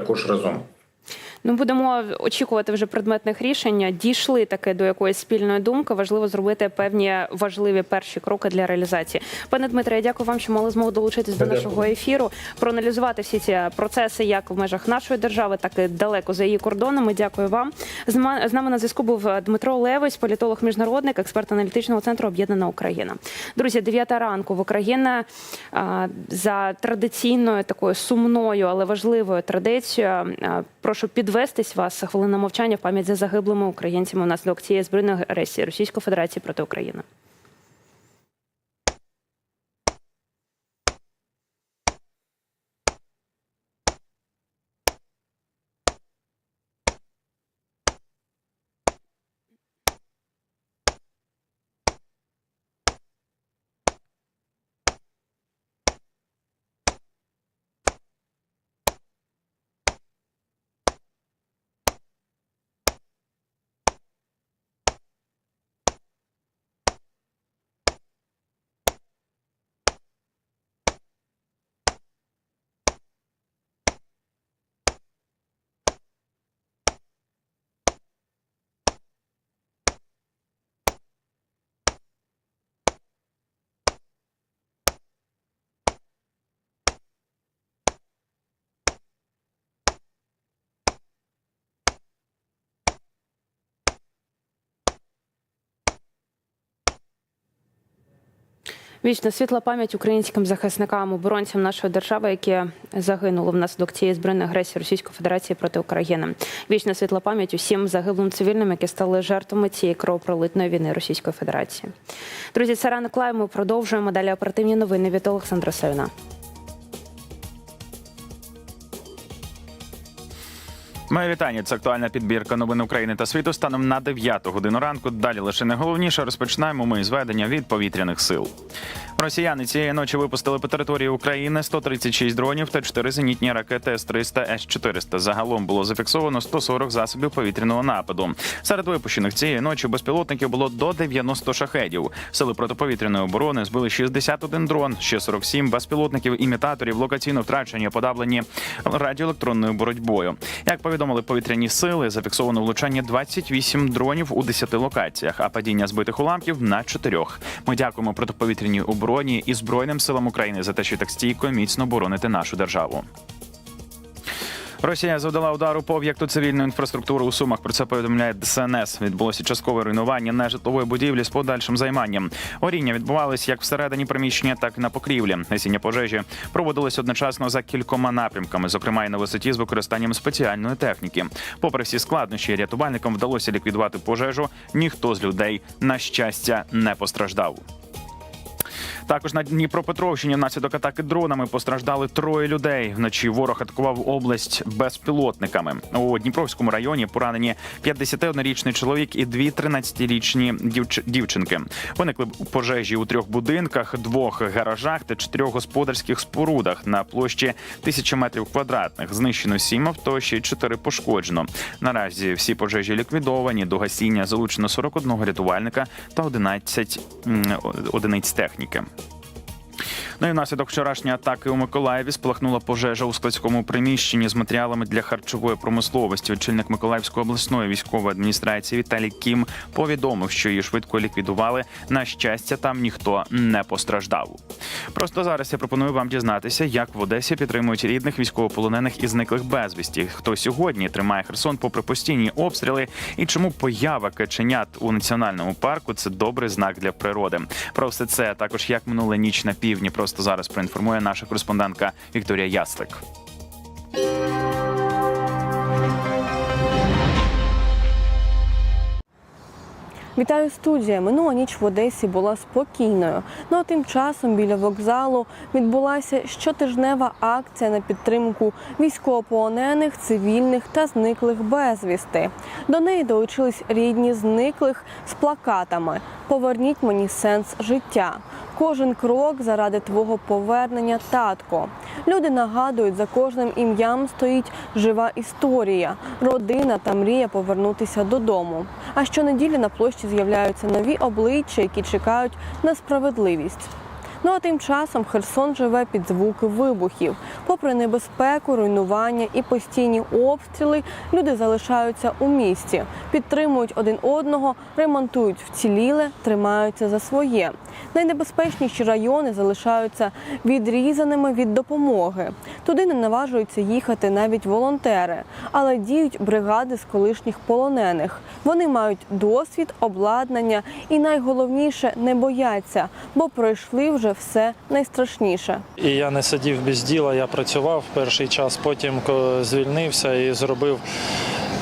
також разом. Ну, будемо очікувати вже предметних рішень. Дійшли таки до якоїсь спільної думки. Важливо зробити певні важливі перші кроки для реалізації. Пане Дмитре, я дякую вам, що мали змогу долучитись до нашого ефіру, проаналізувати всі ці процеси, як в межах нашої держави, так і далеко за її кордонами. Дякую вам. З нами на зв'язку був Дмитро Левись, політолог міжнародник, експерт аналітичного центру Об'єднана Україна. Друзі, 9 ранку в Україна за традиційною такою сумною, але важливою традицією. Прошу підвестись вас хвилина мовчання в пам'ять за загиблими українцями внаслідок цієї збройної агресії Російської Федерації проти України. Вічна світла пам'ять українським захисникам, оборонцям нашої держави, які загинули внаслідок цієї збройної агресії Російської Федерації проти України. Вічна світла пам'ять усім загиблим цивільним, які стали жертвами цієї кровопролитної війни Російської Федерації. Друзі, це ранок лайв. Ми продовжуємо далі оперативні новини від Олександра Савіна. Моє вітання. Це актуальна підбірка новин України та світу станом на 9 годину ранку. Далі лише найголовніше розпочинаємо ми зведення від повітряних сил. Росіяни цієї ночі випустили по території України 136 дронів та 4 зенітні ракети С-300, С-400. Загалом було зафіксовано 140 засобів повітряного нападу. Серед випущених цієї ночі безпілотників було до 90 шахедів. Сили протиповітряної оборони збили 61 дрон, ще 47 безпілотників імітаторів локаційно втрачені, подавлені радіоелектронною боротьбою. Як повідомили повітряні сили, зафіксовано влучання 28 дронів у 10 локаціях, а падіння збитих уламків на 4. Ми дякуємо протиповітряній обороні і Збройним силам України за те, що так стійко міцно боронити нашу державу. Росія завдала удару по об'єкту цивільної інфраструктури у Сумах. Про це повідомляє ДСНС. Відбулося часткове руйнування нежитлової будівлі з подальшим займанням. Горіння відбувалось як всередині приміщення, так і на покрівлі. Гасіння пожежі проводилось одночасно за кількома напрямками, зокрема і на висоті з використанням спеціальної техніки. Попри всі складнощі, рятувальникам вдалося ліквідувати пожежу. Ніхто з людей на щастя не постраждав. Також на Дніпропетровщині внаслідок атаки дронами постраждали троє людей. Вночі ворог атакував область безпілотниками. У Дніпровському районі поранені 51-річний чоловік і дві 13-річні дівч... дівчинки. Виникли пожежі у трьох будинках, двох гаражах та чотирьох господарських спорудах на площі тисячі метрів квадратних. Знищено сім авто, ще чотири пошкоджено. Наразі всі пожежі ліквідовані. До гасіння залучено 41 рятувальника та 11 одиниць техніки. Ну і внаслідок вчорашньої атаки у Миколаєві спалахнула пожежа у складському приміщенні з матеріалами для харчової промисловості. Очільник Миколаївської обласної військової адміністрації Віталій Кім повідомив, що її швидко ліквідували. На щастя, там ніхто не постраждав. Просто зараз я пропоную вам дізнатися, як в Одесі підтримують рідних військовополонених і зниклих безвісті. Хто сьогодні тримає Херсон попри постійні обстріли, і чому поява каченят у національному парку це добрий знак для природи. Про все це також як минула ніч на півдні. Просто зараз проінформує наша кореспондентка Вікторія Яслик. Вітаю студія. Минула ніч в Одесі була спокійною. Ну а тим часом біля вокзалу відбулася щотижнева акція на підтримку військовополонених, цивільних та зниклих безвісти. До неї долучились рідні зниклих з плакатами Поверніть мені сенс життя. Кожен крок заради твого повернення, татко. Люди нагадують, за кожним ім'ям стоїть жива історія, родина та мрія повернутися додому. А щонеділі на площі з'являються нові обличчя, які чекають на справедливість. Ну а тим часом Херсон живе під звуки вибухів. Попри небезпеку, руйнування і постійні обстріли, люди залишаються у місті, підтримують один одного, ремонтують вціліле, тримаються за своє. Найнебезпечніші райони залишаються відрізаними від допомоги. Туди не наважуються їхати навіть волонтери, але діють бригади з колишніх полонених. Вони мають досвід, обладнання і найголовніше не бояться, бо пройшли вже все найстрашніше. І я не сидів без діла, я працював перший час, потім звільнився і зробив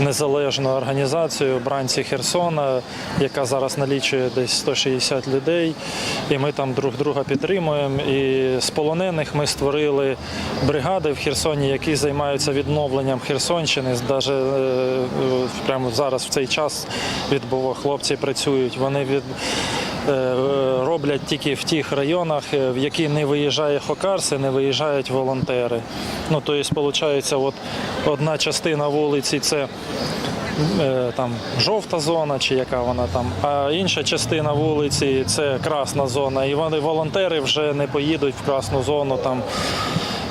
незалежну організацію Бранці Херсона, яка зараз налічує десь 160 людей. І ми там друг друга підтримуємо. І з полонених ми створили бригади в Херсоні, які займаються відновленням Херсонщини. Навіть прямо зараз в цей час відбуво хлопці працюють. Вони від е, роблять тільки в тих районах, е, в які не виїжджає Хокарси, не виїжджають волонтери. Ну, тобто, виходить, от одна частина вулиці це е, там жовта зона, чи яка вона там, а інша частина вулиці це красна зона. І вони волонтери вже не поїдуть в красну зону там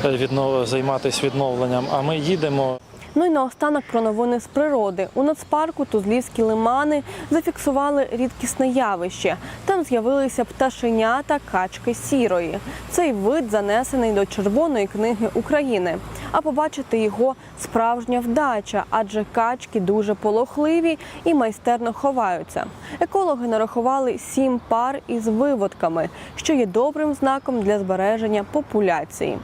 е, віднов... займатися відновленням. А ми їдемо Ну і наостанок про новини з природи. У нацпарку Тузлівські лимани зафіксували рідкісне явище. Там з'явилися пташенята качки сірої. Цей вид занесений до Червоної книги України. А побачити його справжня вдача, адже качки дуже полохливі і майстерно ховаються. Екологи нарахували сім пар із виводками, що є добрим знаком для збереження популяції.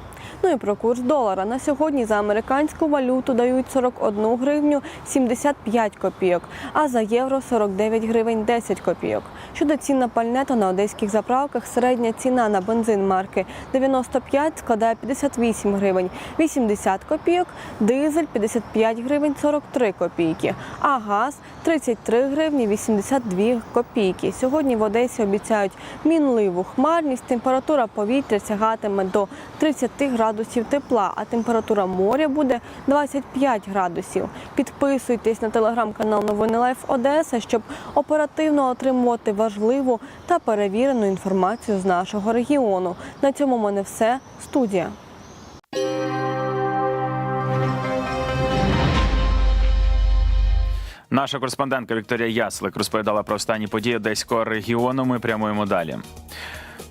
Ну і про курс долара. На сьогодні за американську валюту дають 41 гривню 75 копійок, а за євро 49 гривень 10 копійок. Щодо цін на пальне, то на одеських заправках середня ціна на бензин марки 95 складає 58 гривень 80 копійок, дизель 55 гривень 43 копійки, а газ 33 гривні 82 копійки. Сьогодні в Одесі обіцяють мінливу хмарність. Температура повітря сягатиме до 30 градусів тепла, а температура моря буде 25 градусів. Підписуйтесь на телеграм-канал Новини Лайф Одеса, щоб оперативно отримувати важливу та перевірену інформацію з нашого регіону. На цьому в мене все. Студія. Наша кореспондентка Вікторія Яслик розповідала про останні події одеського регіону. Ми прямуємо далі.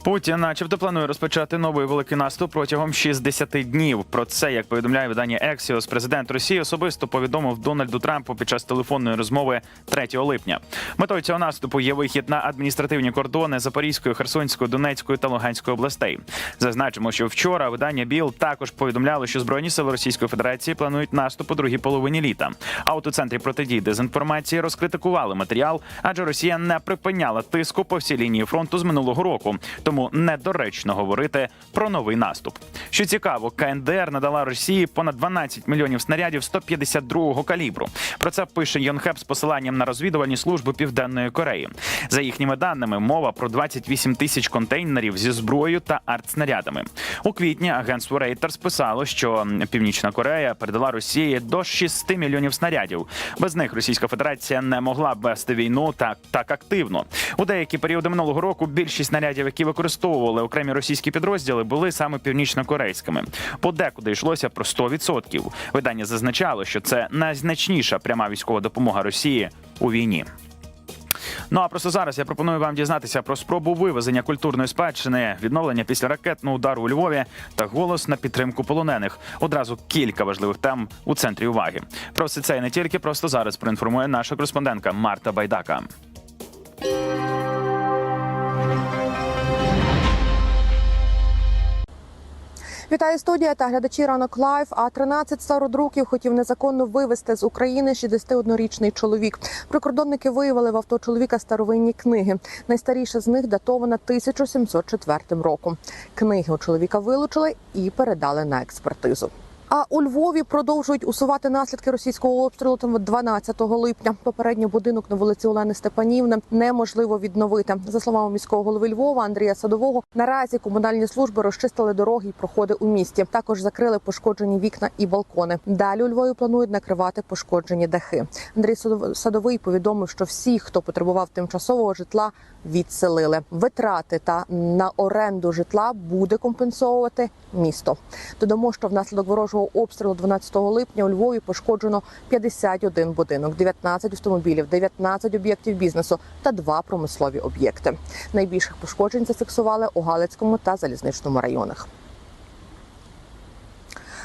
Путін, начебто, планує розпочати новий великий наступ протягом 60 днів. Про це, як повідомляє видання Ексіос, президент Росії особисто повідомив Дональду Трампу під час телефонної розмови 3 липня. Метою цього наступу є вихід на адміністративні кордони Запорізької, Херсонської, Донецької та Луганської областей. Зазначимо, що вчора видання Біл також повідомляло, що збройні сили Російської Федерації планують наступ у другій половині літа. А центрі протидії дезінформації розкритикували матеріал, адже Росія не припиняла тиску по всій лінії фронту з минулого року. Тому недоречно говорити про новий наступ. Що цікаво, КНДР надала Росії понад 12 мільйонів снарядів 152-го калібру. Про це пише Йонхеп з посиланням на розвідувальні служби Південної Кореї. За їхніми даними, мова про 28 тисяч контейнерів зі зброєю та артснарядами. У квітні агентство Reuters писало, що Північна Корея передала Росії до 6 мільйонів снарядів. Без них Російська Федерація не могла б вести війну так, так активно. У деякі періоди минулого року більшість снарядів, які використовували окремі російські підрозділи, були саме північнокорейськими. Подекуди йшлося про 100%. Видання зазначало, що це найзначніша пряма військова допомога Росії у війні. Ну а просто зараз я пропоную вам дізнатися про спробу вивезення культурної спадщини, відновлення після ракетного удару у Львові та голос на підтримку полонених. Одразу кілька важливих тем у центрі уваги. Про все це і не тільки просто зараз проінформує наша кореспондентка Марта Байдака. Вітаю студія та глядачі ранок лайф. А 13 стародруків хотів незаконно вивезти з України 61-річний чоловік. Прикордонники виявили в авто чоловіка старовинні книги. Найстаріша з них датована 1704 роком. Книги у чоловіка вилучили і передали на експертизу. А у Львові продовжують усувати наслідки російського обстрілу там 12 липня. Попередньо будинок на вулиці Олени Степанівни неможливо відновити. За словами міського голови Львова Андрія Садового, наразі комунальні служби розчистили дороги і проходи у місті. Також закрили пошкоджені вікна і балкони. Далі у Львові планують накривати пошкоджені дахи. Андрій Садовий повідомив, що всі, хто потребував тимчасового житла, відселили. Витрати та на оренду житла буде компенсовувати місто. Додамо, що внаслідок ворожого обстрілу 12 липня у Львові пошкоджено 51 будинок, 19 автомобілів, 19 об'єктів бізнесу та два промислові об'єкти. Найбільших пошкоджень зафіксували у Галицькому та залізничному районах.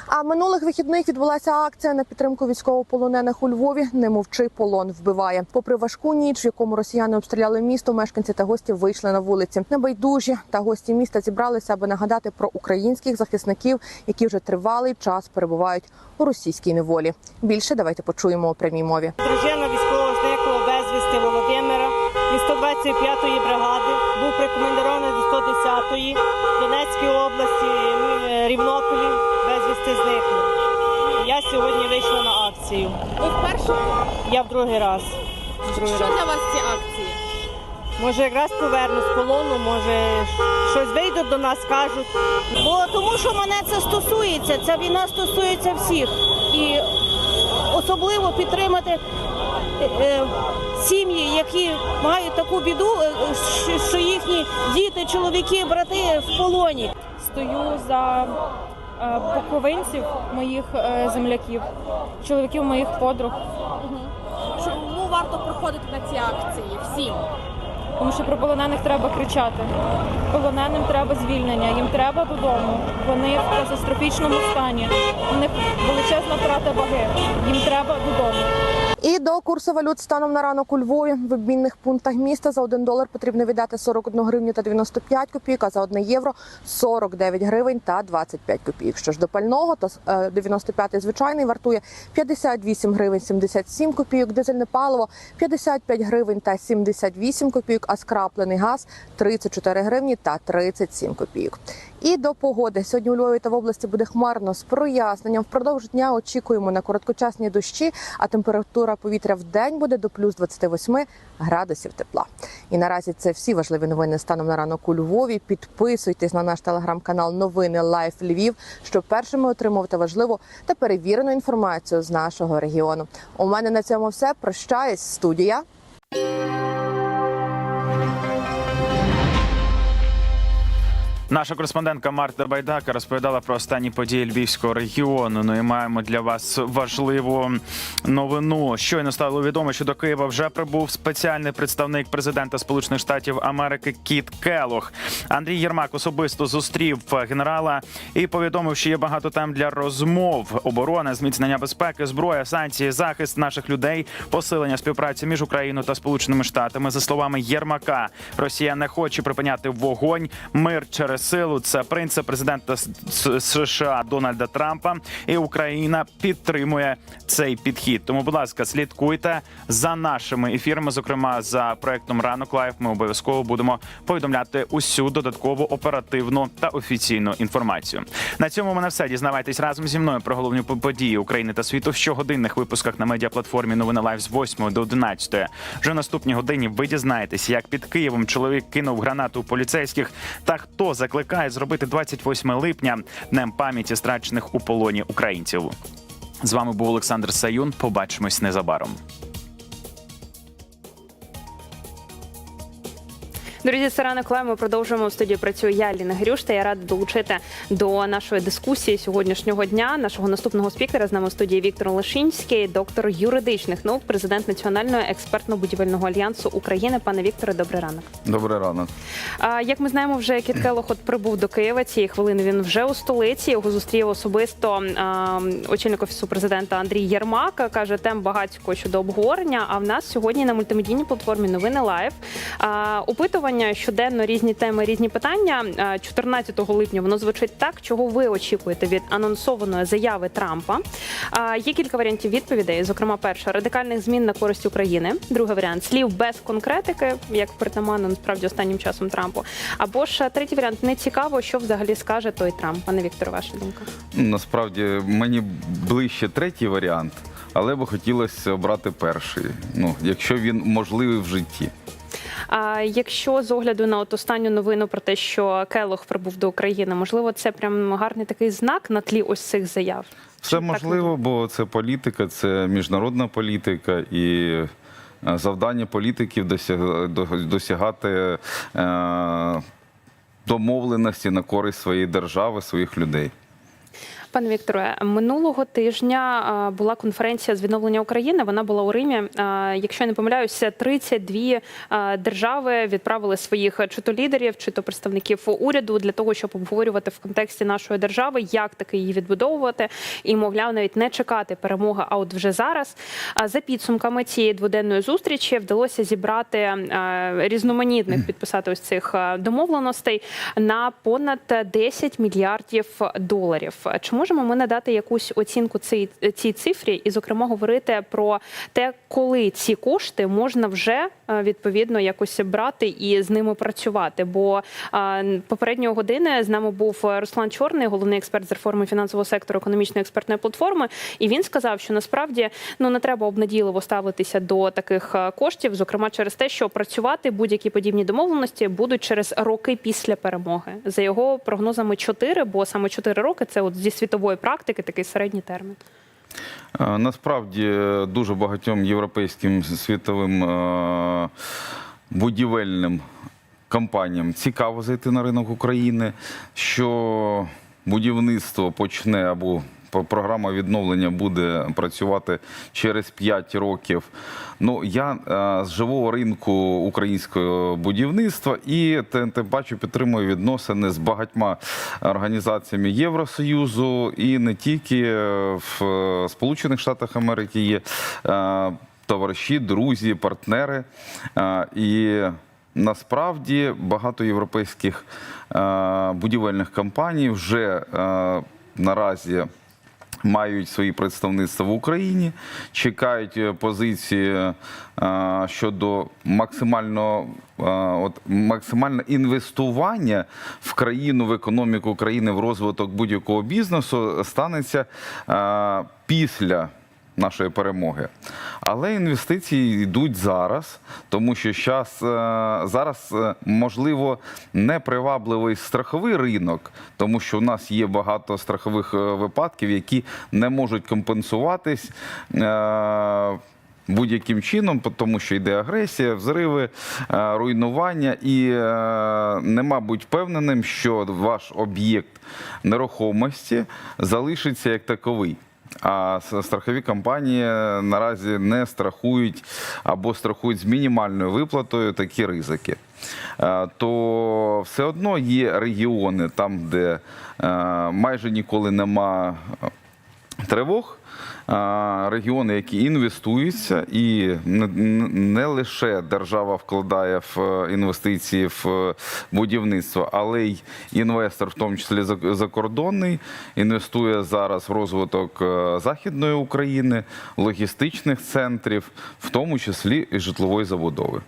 А минулих вихідних відбулася акція на підтримку військовополонених у Львові. Не мовчи, полон вбиває. Попри важку ніч, в якому росіяни обстріляли місто, мешканці та гості вийшли на вулиці. Небайдужі та гості міста зібралися, аби нагадати про українських захисників, які вже тривалий час перебувають у російській неволі. Більше давайте почуємо у прямій мові. Дружина військового зниклого безвісти Володимира від 125-ї бригади був прикомендований до 110-ї Донецької області е, Рівнополі безвісти зниклий. Я сьогодні вийшла на акцію. Ви вперше? Я в другий раз. Другий Що раз. для вас ці акції? Може, якраз поверну з полону, може щось вийдуть до нас, скажуть. Бо тому, що мене це стосується. Ця війна стосується всіх. І особливо підтримати е, е, сім'ї, які мають таку біду, е, що- що їхні діти, чоловіки, брати в полоні. стою за буковинців, моїх е, земляків, чоловіків моїх подруг, Чому варто приходити на ці акції всім? тому що про полонених треба кричати. Полоненим треба звільнення, їм треба додому. Вони в катастрофічному стані. У них величезна втрата ваги. Їм треба додому. І до курсу валют станом на ранок у Львові в обмінних пунктах міста за 1 долар потрібно віддати 41 гривню та 95 копійок, а за 1 євро 49 гривень та 25 копійок. Що ж до пального, то е, 95-й звичайний вартує 58 гривень 77 копійок, дизельне паливо 55 гривень та 78 копійок, а скраплений газ 34 гривні та 37 копійок. І до погоди сьогодні у Львові та в області буде хмарно з проясненням. Впродовж дня очікуємо на короткочасні дощі, а температура повітря в день буде до плюс 28 градусів тепла. І наразі це всі важливі новини станом на ранок у Львові. Підписуйтесь на наш телеграм-канал Новини Лайф Львів, щоб першими отримувати важливу та перевірену інформацію з нашого регіону. У мене на цьому все. Прощаюсь, студія. Наша кореспондентка Марта Байдака розповідала про останні події Львівського регіону. Ну і маємо для вас важливу новину. Щойно стало відомо, що до Києва вже прибув спеціальний представник президента Сполучених Штатів Америки Кіт Келох. Андрій Єрмак особисто зустрів генерала і повідомив, що є багато тем для розмов: оборона, зміцнення безпеки, зброя, санкції, захист наших людей, посилення співпраці між Україною та Сполученими Штатами. За словами Єрмака, Росія не хоче припиняти вогонь, мир через силу. Це принцип президента США Дональда Трампа, і Україна підтримує цей підхід. Тому, будь ласка, слідкуйте за нашими ефірами, зокрема за проектом Ранок Лайф. Ми обов'язково будемо повідомляти усю додаткову оперативну та офіційну інформацію. На цьому мене все. Дізнавайтесь разом зі мною про головні події України та світу в щогодинних випусках на медіаплатформі Новини Лайф з 8 до 11. Вже в наступній годині ви дізнаєтесь, як під Києвом чоловік кинув гранату у поліцейських та хто закликає зробити 28 липня днем пам'яті страчених у полоні українців. З вами був Олександр Саюн. Побачимось незабаром. Друзі, це ранок лайв. Ми продовжуємо в студії. Працює я Ліна Грюш, та я рада долучити до нашої дискусії сьогоднішнього дня. Нашого наступного спікера з нами в студії Віктор Лишинський, доктор юридичних наук, президент Національного експертно-будівельного альянсу України. Пане Вікторе, добрий ранок. Добрий ранок. А, Як ми знаємо, вже Кіт Келлох от прибув до Києва цієї хвилини. Він вже у столиці. Його зустрів особисто а, очільник офісу президента Андрій Єрмак. каже, тем багатько щодо обговорення. А в нас сьогодні на мультимедійній платформі Новини Лайв а, опитування щоденно різні теми, різні питання. 14 липня воно звучить так, чого ви очікуєте від анонсованої заяви Трампа. Є кілька варіантів відповідей. Зокрема, перша радикальних змін на користь України. Другий варіант слів без конкретики, як притаманно насправді останнім часом Трампу. Або ж третій варіант не цікаво, що взагалі скаже той Трамп. Пане Вікторе, ваша думка. Насправді мені ближче третій варіант, але би хотілося обрати перший. Ну, якщо він можливий в житті. Якщо з огляду на от останню новину про те, що Келох прибув до України, можливо, це прям гарний такий знак на тлі ось цих заяв. Все можливо, бо це політика, це міжнародна політика, і е, завдання політиків досяг- досягати е, домовленості на користь своєї держави, своїх людей. Пане Вікторе, минулого тижня була конференція з відновлення України. Вона була у Римі. Якщо я не помиляюся, 32 а, держави відправили своїх чи то лідерів, чи то представників уряду для того, щоб обговорювати в контексті нашої держави, як таки її відбудовувати, і мовляв, навіть не чекати перемоги, а от вже зараз. За підсумками цієї дводенної зустрічі вдалося зібрати різноманітних підписати ось цих домовленостей на понад 10 мільярдів доларів. Чи можемо ми надати якусь оцінку цій, цій цифрі, і, зокрема, говорити про те, коли ці кошти можна вже е, відповідно якось брати і з ними працювати? Бо е, попередньої години з нами був Руслан Чорний, головний експерт з реформи фінансового сектору економічної експертної платформи, і він сказав, що насправді ну не треба обнадійливо ставитися до таких е, коштів, зокрема через те, що працювати будь-які подібні домовленості будуть через роки після перемоги. За його прогнозами 4, бо саме 4 роки це от зі світової практики такий середній термін. Е, Насправді е, дуже багатьом європейським світовим е, будівельним компаніям цікаво зайти на ринок України, що будівництво почне або програма відновлення буде працювати через 5 років. Ну я е, з живого ринку українського будівництва і тим, паче підтримую відносини з багатьма організаціями Євросоюзу і не тільки е, в е, Сполучених Штатах Америки є е, товариші, друзі, партнери. Е, І насправді багато європейських е, будівельних компаній вже е, наразі мають свої представництва в Україні, чекають е, позиції е, щодо максимального е, от, максимальне інвестування в країну, в економіку країни, в розвиток будь-якого бізнесу станеться після нашої перемоги. Але інвестиції йдуть зараз, тому що е, зараз е, можливо непривабливий страховий ринок, тому що у нас є багато страхових е, випадків, які не можуть компенсуватись. Будь-яким чином, тому що йде агресія, взриви, руйнування, і нема будь впевненим, що ваш об'єкт нерухомості залишиться як таковий. А страхові компанії наразі не страхують або страхують з мінімальною виплатою такі ризики. Е, То все одно є регіони, там, де е, майже ніколи нема е, тривог. Регіони, які інвестуються, і не, лише держава вкладає в е, інвестиції в е, будівництво, але й інвестор, в тому числі закордонний, інвестує зараз в розвиток е, західної України, логістичних центрів, в тому числі і житлової забудови.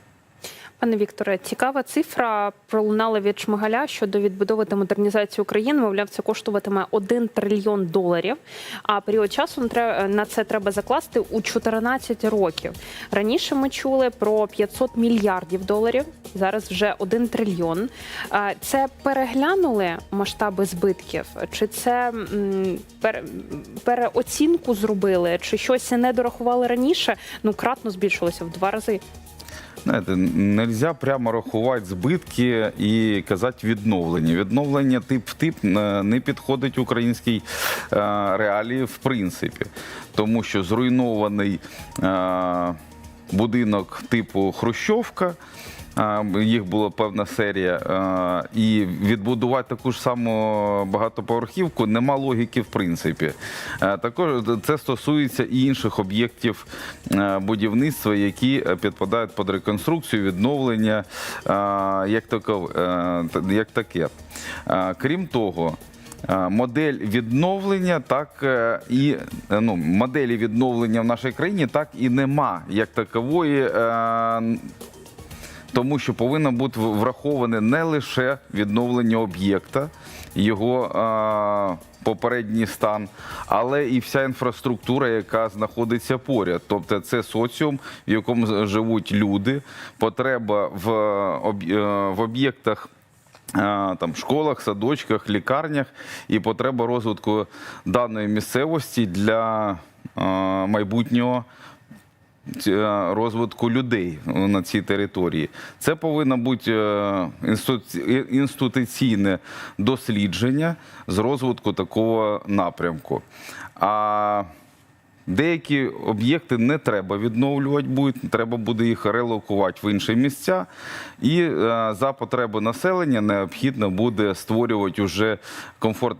Пане Вікторе, цікава цифра пролунала від Шмигаля щодо відбудови та модернізації України. Мовляв, це коштуватиме 1 трильйон доларів. А період часу на це треба закласти у 14 років. Раніше ми чули про 500 мільярдів доларів. Зараз вже 1 трильйон. Це переглянули масштаби збитків, чи це переоцінку зробили, чи щось не дорахували раніше? Ну кратно збільшилося в два рази. Знаєте, нельзя прямо рахувати збитки і казати відновлення. Відновлення тип в тип е, не підходить українській е, реалії в принципі, тому що зруйнований е, будинок типу Хрущовка. Їх була певна серія, і відбудувати таку ж саму багатоповерхівку нема логіки в принципі. Також це стосується і інших об'єктів будівництва, які е, підпадають під реконструкцію, відновлення е, як таке. Крім того, Модель відновлення, так е, і ну, моделі відновлення в нашій країні так і нема як такової. Тому що повинно бути враховане не лише відновлення об'єкта, його е, попередній стан, але і вся інфраструктура, яка знаходиться поряд. Тобто це соціум, в якому живуть люди, потреба в, е, в об'єктах. е, Там школах, садочках, лікарнях і потреба розвитку даної місцевості для е, майбутнього розвитку людей на цій території. Це повинно бути е, інституційне дослідження з розвитку такого напрямку. А Деякі об'єкти не треба відновлювати будуть, треба буде їх релокувати в інші місця. І е, за потреби населення необхідно буде створювати вже комфорт